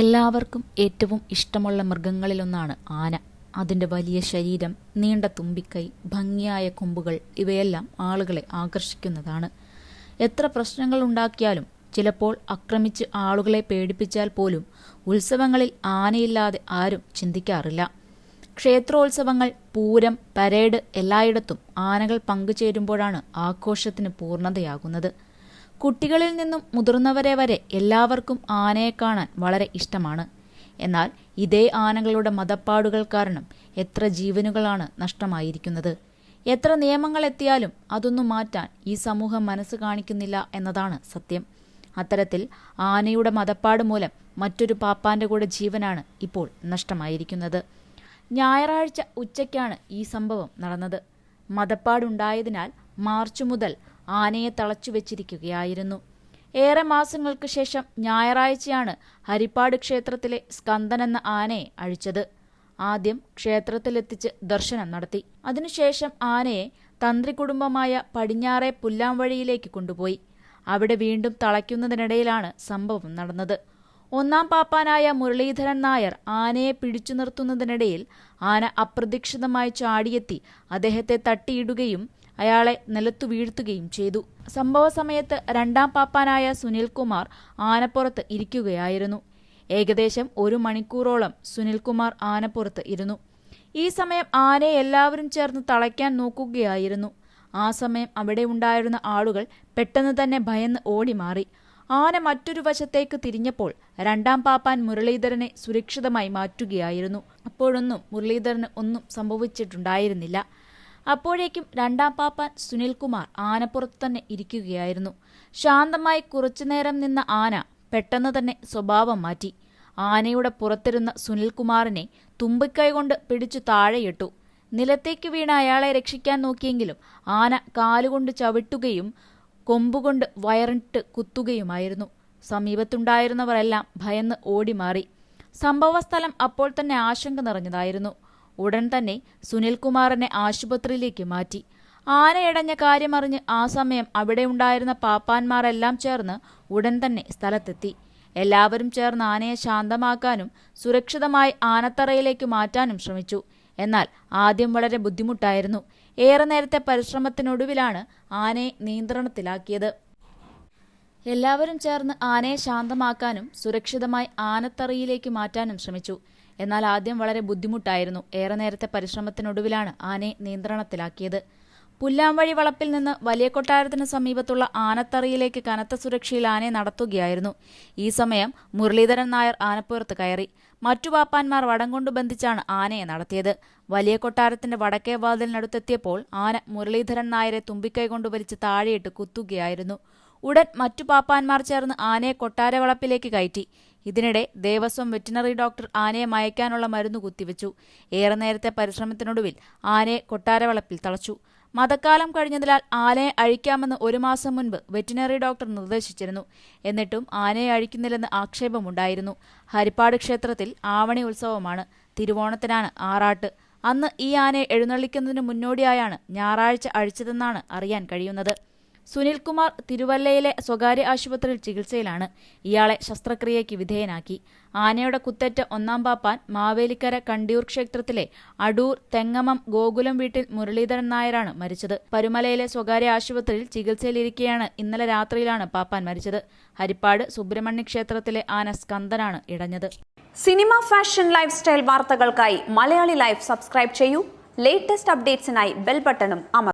എല്ലാവർക്കും ഏറ്റവും ഇഷ്ടമുള്ള മൃഗങ്ങളിലൊന്നാണ് ആന. അതിന്റെ വലിയ ശരീരം നീണ്ട തുമ്പിക്കൈ ഭംഗിയായ കൊമ്പുകൾ ഇവയെല്ലാം ആളുകളെ ആകർഷിക്കുന്നതാണ്. എത്ര പ്രശ്നങ്ങൾ ഉണ്ടാക്കിയാലും ചിലപ്പോൾ ആക്രമിച്ച് ആളുകളെ പേടിപ്പിച്ചാൽ പോലും ഉത്സവങ്ങളിൽ ആനയില്ലാതെ ആരും ചിന്തിക്കാറില്ല. ക്ഷേത്രോത്സവങ്ങൾ പൂരം പരേഡ് എല്ലായിടത്തും ആനകൾ പങ്കുചേരുമ്പോഴാണ് ആഘോഷത്തിന് പൂർണതയാകുന്നത്. കുട്ടികളിൽ നിന്നും മുതിർന്നവരെ വരെ എല്ലാവർക്കും ആനയെ കാണാൻ വളരെ ഇഷ്ടമാണ്. എന്നാൽ ഇതേ ആനകളുടെ മതപ്പാടുകൾ കാരണം എത്ര ജീവനുകളാണ് നഷ്ടമായിരിക്കുന്നത്? എത്ര നിയമങ്ങൾ എത്തിയാലും അതൊന്നും മാറ്റാൻ ഈ സമൂഹം മനസ്സ് കാണിക്കുന്നില്ല എന്നതാണ് സത്യം. അത്തരത്തിൽ ആനയുടെ മതപ്പാട് മൂലം മറ്റൊരു പാപ്പാന്റെ കൂടെ ജീവനാണ് ഇപ്പോൾ നഷ്ടമായിരിക്കുന്നത്. ഞായറാഴ്ച ഉച്ചയ്ക്കാണ് ഈ സംഭവം നടന്നത്. മതപ്പാടുണ്ടായതിനാൽ മാർച്ച് മുതൽ ആനയെ തളച്ചു വെച്ചിരിക്കുകയായിരുന്നു. ഏറെ മാസങ്ങൾക്ക് ശേഷം ഞായറാഴ്ചയാണ് ഹരിപ്പാട് ക്ഷേത്രത്തിലെ സ്കന്ദൻ എന്ന ആനയെ അഴിച്ചത്. ആദ്യം ക്ഷേത്രത്തിലെത്തിച്ച് ദർശനം നടത്തി. അതിനുശേഷം ആനയെ തന്ത്രി കുടുംബമായ പടിഞ്ഞാറെ പുല്ലാംവഴിയിലേക്ക് കൊണ്ടുപോയി. അവിടെ വീണ്ടും തളയ്ക്കുന്നതിനിടയിലാണ് സംഭവം നടന്നത്. ഒന്നാം പാപ്പാനായ മുരളീധരൻ നായർ ആനയെ പിടിച്ചു നിർത്തുന്നതിനിടയിൽ ആന അപ്രതീക്ഷിതമായി ചാടിയെത്തി അദ്ദേഹത്തെ തട്ടിയിടുകയും അയാളെ നിലത്തു വീഴ്ത്തുകയും ചെയ്തു. സംഭവ സമയത്ത് രണ്ടാം പാപ്പാനായ സുനിൽകുമാർ ആനപ്പുറത്ത് ഇരിക്കുകയായിരുന്നു. ഏകദേശം ഒരു മണിക്കൂറോളം സുനിൽകുമാർ ആനപ്പുറത്ത് ഇരുന്നു. ഈ സമയം ആനയെ എല്ലാവരും ചേർന്ന് തളയ്ക്കാൻ നോക്കുകയായിരുന്നു. ആ സമയം അവിടെ ഉണ്ടായിരുന്ന ആളുകൾ പെട്ടെന്ന് തന്നെ ഭയന്ന് ഓടിമാറി. ആന മറ്റൊരു വശത്തേക്ക് തിരിഞ്ഞപ്പോൾ രണ്ടാം പാപ്പാൻ മുരളീധരനെ സുരക്ഷിതമായി മാറ്റുകയായിരുന്നു. അപ്പോഴൊന്നും മുരളീധരന് ഒന്നും സംഭവിച്ചിട്ടുണ്ടായിരുന്നില്ല. അപ്പോഴേക്കും രണ്ടാം പാപ്പാൻ സുനിൽകുമാർ ആനപ്പുറത്ത് തന്നെ ഇരിക്കുകയായിരുന്നു. ശാന്തമായി കുറച്ചുനേരം നിന്ന ആന പെട്ടെന്ന് തന്നെ സ്വഭാവം മാറ്റി. ആനയുടെ പുറത്തിരുന്ന സുനിൽകുമാറിനെ തുമ്പിക്കൈ കൊണ്ട് പിടിച്ചു താഴെയിട്ടു. നിലത്തേക്ക് വീണ അയാളെ രക്ഷിക്കാൻ നോക്കിയെങ്കിലും ആന കാലുകൊണ്ട് ചവിട്ടുകയും കൊമ്പുകൊണ്ട് വയറിട്ട് കുത്തുകയുമായിരുന്നു. സമീപത്തുണ്ടായിരുന്നവരെല്ലാം ഭയന്ന് ഓടിമാറി. സംഭവസ്ഥലം അപ്പോൾ തന്നെ ആശങ്ക നിറഞ്ഞതായിരുന്നു. ഉടൻ തന്നെ സുനിൽകുമാറിനെ ആശുപത്രിയിലേക്ക് മാറ്റി. ആനയടഞ്ഞ കാര്യമറിഞ്ഞ് ആ സമയം അവിടെ ഉണ്ടായിരുന്ന പാപ്പാന്മാരെല്ലാം ചേർന്ന് ഉടൻ തന്നെ സ്ഥലത്തെത്തി. എല്ലാവരും ചേർന്ന് ആനയെ ശാന്തമാക്കാനും സുരക്ഷിതമായി ആനത്തറയിലേക്ക് മാറ്റാനും ശ്രമിച്ചു. എന്നാൽ ആദ്യം വളരെ ബുദ്ധിമുട്ടായിരുന്നു. ഏറെ നേരത്തെ പരിശ്രമത്തിനൊടുവിലാണ് ആനയെ നിയന്ത്രണത്തിലാക്കിയത്. എല്ലാവരും ചേർന്ന് ആനയെ ശാന്തമാക്കാനും സുരക്ഷിതമായി ആനത്തറയിലേക്ക് മാറ്റാനും ശ്രമിച്ചു. എന്നാൽ ആദ്യം വളരെ ബുദ്ധിമുട്ടായിരുന്നു. ഏറെ നേരത്തെ പരിശ്രമത്തിനൊടുവിലാണ് ആനയെ നിയന്ത്രണത്തിലാക്കിയത്. പുല്ലാംവഴി വളപ്പിൽ നിന്ന് വലിയ കൊട്ടാരത്തിന് സമീപത്തുള്ള ആനത്തറയിലേക്ക് കനത്ത സുരക്ഷയിൽ ആനയെ നടത്തുകയായിരുന്നു. ഈ സമയം മുരളീധരൻ നായർ ആനപ്പുറത്ത് കയറി. മറ്റു പാപ്പാന്മാർ വടം കൊണ്ട് ബന്ധിച്ചാണ് ആനയെ നടത്തിയത്. വലിയ കൊട്ടാരത്തിന്റെ വടക്കേ വാതിലിനടുത്തെത്തിയപ്പോൾ ആന മുരളീധരൻ നായരെ തുമ്പിക്കൈ കൊണ്ട് വലിച്ച് താഴെയിട്ട് കുത്തുകയായിരുന്നു. ഉടൻ മറ്റു പാപ്പാന്മാർ ചേർന്ന് ആനയെ കൊട്ടാരവളപ്പിലേക്ക് കയറ്റി. ഇതിനിടെ ദേവസ്വം വെറ്റിനറി ഡോക്ടർ ആനയെ മയക്കാനുള്ള മരുന്ന് കുത്തിവെച്ചു. ഏറെ നേരത്തെ പരിശ്രമത്തിനൊടുവിൽ ആനയെ കൊട്ടാരവളപ്പിൽ തളച്ചു. മതക്കാലം കഴിഞ്ഞതിനാൽ ആനയെ അഴിക്കാമെന്ന് ഒരു മാസം മുൻപ് വെറ്റിനറി ഡോക്ടർ നിർദ്ദേശിച്ചിരുന്നു. എന്നിട്ടും ആനയെ അഴിക്കുന്നില്ലെന്ന് ആക്ഷേപമുണ്ടായിരുന്നു. ഹരിപ്പാട് ക്ഷേത്രത്തിൽ ആവണി ഉത്സവമാണ്. തിരുവോണത്തിനാണ് ആറാട്ട്. അന്ന് ഈ ആനയെ എഴുന്നള്ളിക്കുന്നതിന് മുന്നോടിയായാണ് ഞായറാഴ്ച അഴിച്ചതെന്നാണ് അറിയാൻ കഴിയുന്നത്. സുനിൽകുമാർ തിരുവല്ലയിലെ സ്വകാര്യ ആശുപത്രിയിൽ ചികിത്സയിലാണ്. ഇയാളെ ശസ്ത്രക്രിയയ്ക്ക് വിധേയനാക്കി. ആനയുടെ കുത്തേറ്റ ഒന്നാം പാപ്പാൻ മാവേലിക്കര കണ്ടിയൂർ ക്ഷേത്രത്തിലെ അടൂർ തെങ്ങമം ഗോകുലം വീട്ടിൽ മുരളീധരൻ നായരാണ് മരിച്ചത്. പരുമലയിലെ സ്വകാര്യ ആശുപത്രിയിൽ ചികിത്സയിലിരിക്കെയാണ് ഇന്നലെ രാത്രിയിലാണ് പാപ്പാൻ മരിച്ചത്. ഹരിപ്പാട് സുബ്രഹ്മണ്യ ക്ഷേത്രത്തിലെ ആന സ്കന്ദനാണ് ഇടഞ്ഞത്. സിനിമ ഫാഷൻ ലൈഫ് സ്റ്റൈൽ വാർത്തകൾക്കായി മലയാളി ലൈഫ് സബ്സ്ക്രൈബ് ചെയ്യൂ. ലേറ്റസ്റ്റ് അപ്ഡേറ്റ്സിനായി ബെൽ ബട്ടണും അമർ